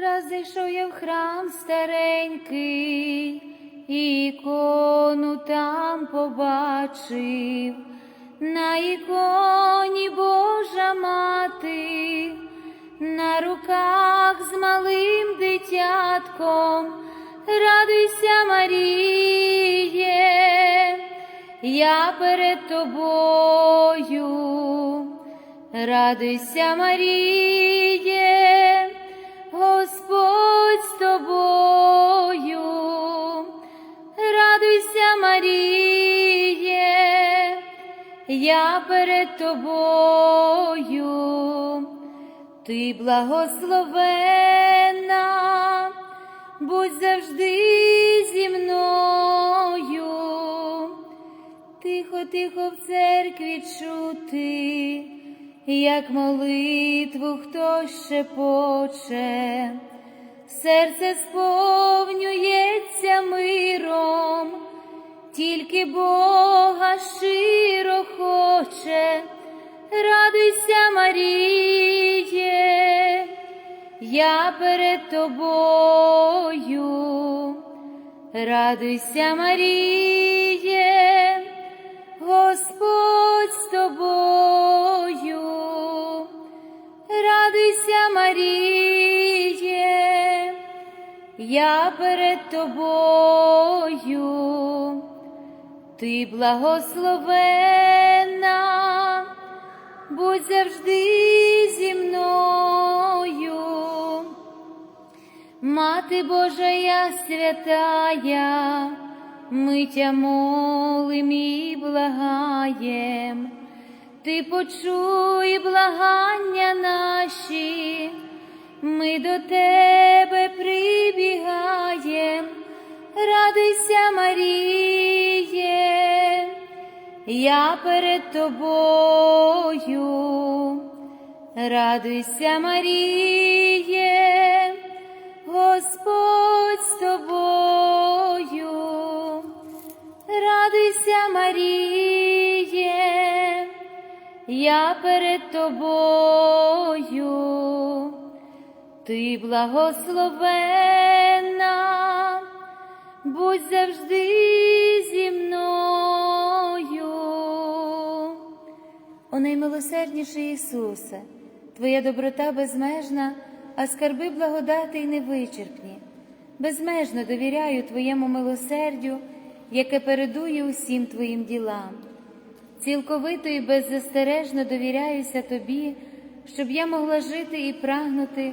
Раз зайшов я в храм старенький, ікону там побачив, на іконі Божа мати, на руках з малим дитятком, радуйся, Маріє, я перед тобою, радуйся, Маріє, Господь з тобою, радуйся, Маріє, я перед тобою, ти благословена, будь завжди зі мною, тихо, тихо в церкві чути, як молитву хтось шепоче, серце сповнюється миром, тільки Бога щиро хоче, радуйся, Маріє, я перед тобою, радуйся, Маріє, Господь з тобою, радуйся, Маріє, я перед тобою, ти благословена, будь завжди зі мною. Мати Божа я святая, ми тя молим і благаєм, ти почуй благання наші, ми до тебе прибігаєм, радуйся, Маріє, я перед тобою, радуйся, Маріє, Господь з тобою, радуйся, Маріє, я перед тобою, ти благословена, будь завжди зі мною. О наймилосердніший Ісусе, Твоя доброта безмежна, а скарби благодати й невичерпні. Безмежно довіряю Твоєму милосердю, яке передує усім Твоїм ділам. Цілковито і беззастережно довіряюся Тобі, щоб я могла жити і прагнути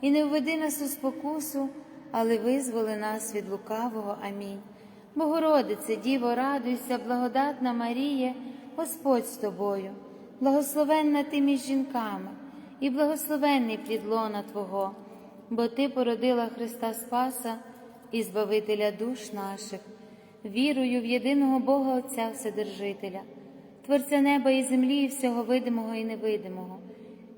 і не введи нас у спокусу, але визволи нас від лукавого. Амінь. Богородице, Діво, радуйся, благодатна Марія, Господь з тобою, благословенна ти між жінками, і благословенний плід лона Твого, бо Ти породила Христа Спаса і Збавителя душ наших, вірую в єдиного Бога Отця Вседержителя, Творця неба і землі, і всього видимого і невидимого,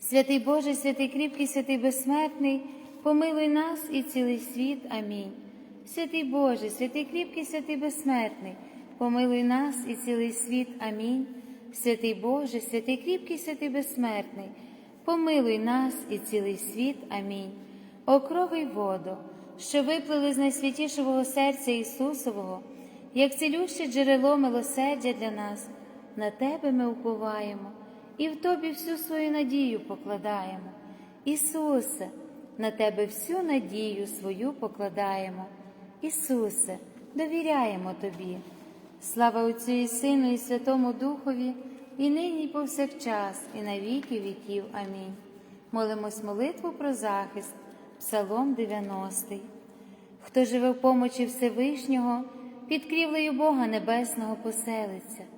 Святий Боже, святий кріпкий, святий безсмертний, помилуй нас і цілий світ. Амінь. Святий Боже, святий кріпкий, святий безсмертний, помилуй нас і цілий світ. Амінь. Святий Боже, святий кріпкий, святий безсмертний, помилуй нас і цілий світ. Амінь. О крови й воду, що виплили з найсвятішого серця Ісусового, як цілюще джерело милосердя для нас, на Тебе ми уповаємо і в Тобі всю свою надію покладаємо. Ісусе, на Тебе всю надію свою покладаємо. Ісусе, довіряємо Тобі. Слава Отцю і Сину, і Святому Духові, і нині, і повсякчас, і на віки віків. Амінь. Молимось молитву про захист, Псалом 90. Хто живе в помочі Всевишнього, під крівлею Бога Небесного поселиться.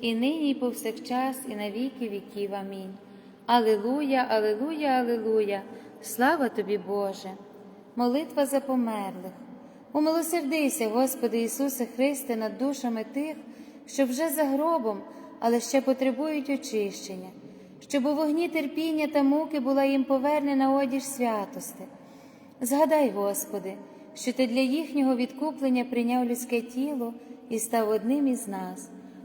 і нині, і повсякчас, і на віки віків. Амінь. Алилуя, Алилуя, Алилуя, слава тобі, Боже! Молитва за померлих. Умилосердися, Господи Ісусе Христе, над душами тих, що вже за гробом, але ще потребують очищення, щоб у вогні терпіння та муки була їм повернена одіж святости. Згадай, Господи, що Ти для їхнього відкуплення прийняв людське тіло і став одним із нас.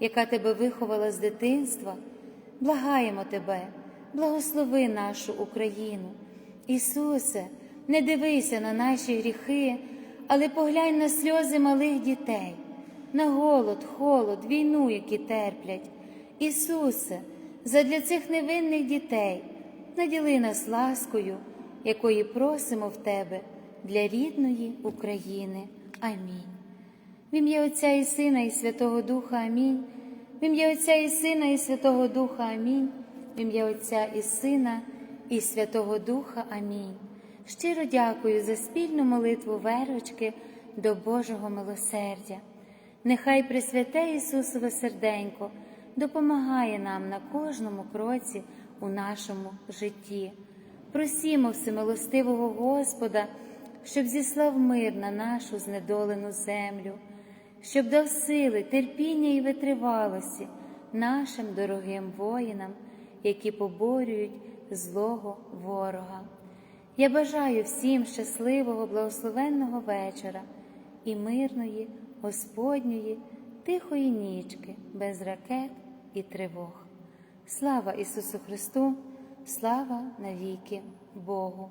яка Тебе виховала з дитинства, благаємо Тебе, благослови нашу Україну. Ісусе, не дивися на наші гріхи, але поглянь на сльози малих дітей, на голод, холод, війну, які терплять. Ісусе, задля цих невинних дітей наділи нас ласкою, якої просимо в Тебе для рідної України. Амінь. В ім'я Отця і Сина, і Святого Духа Амінь. В ім'я Отця і Сина, і Святого Духа Амінь. В ім'я Отця і Сина, і Святого Духа Амінь. Щиро дякую за спільну молитву верочки до Божого милосердя. Нехай Пресвяте Ісусове серденько допомагає нам на кожному кроці у нашому житті. Просімо всемилостивого Господа, щоб зіслав мир на нашу знедолену землю, щоб дав сили, терпіння і витривалості нашим дорогим воїнам, які поборюють злого ворога. Я бажаю всім щасливого, благословенного вечора і мирної, Господньої, тихої нічки, без ракет і тривог. Слава Ісусу Христу, слава навіки Богу.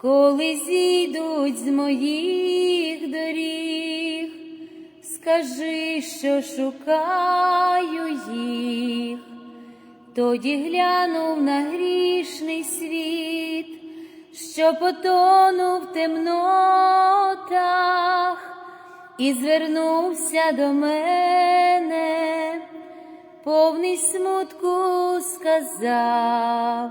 коли зійдуть з моїх доріг, скажи, що шукаю їх, тоді глянув на грішний світ, що потонув в темнотах і звернувся до мене, повний смутку сказав,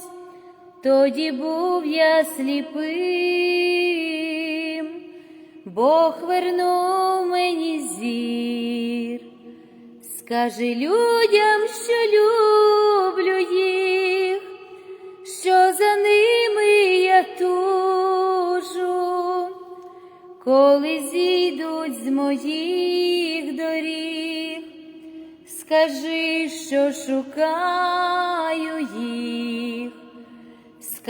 тоді був я сліпим, Бог вернув мені зір, скажи людям, що люблю їх, що за ними я тужу. Коли зійдуть з моїх доріг, Скажи, що шукаю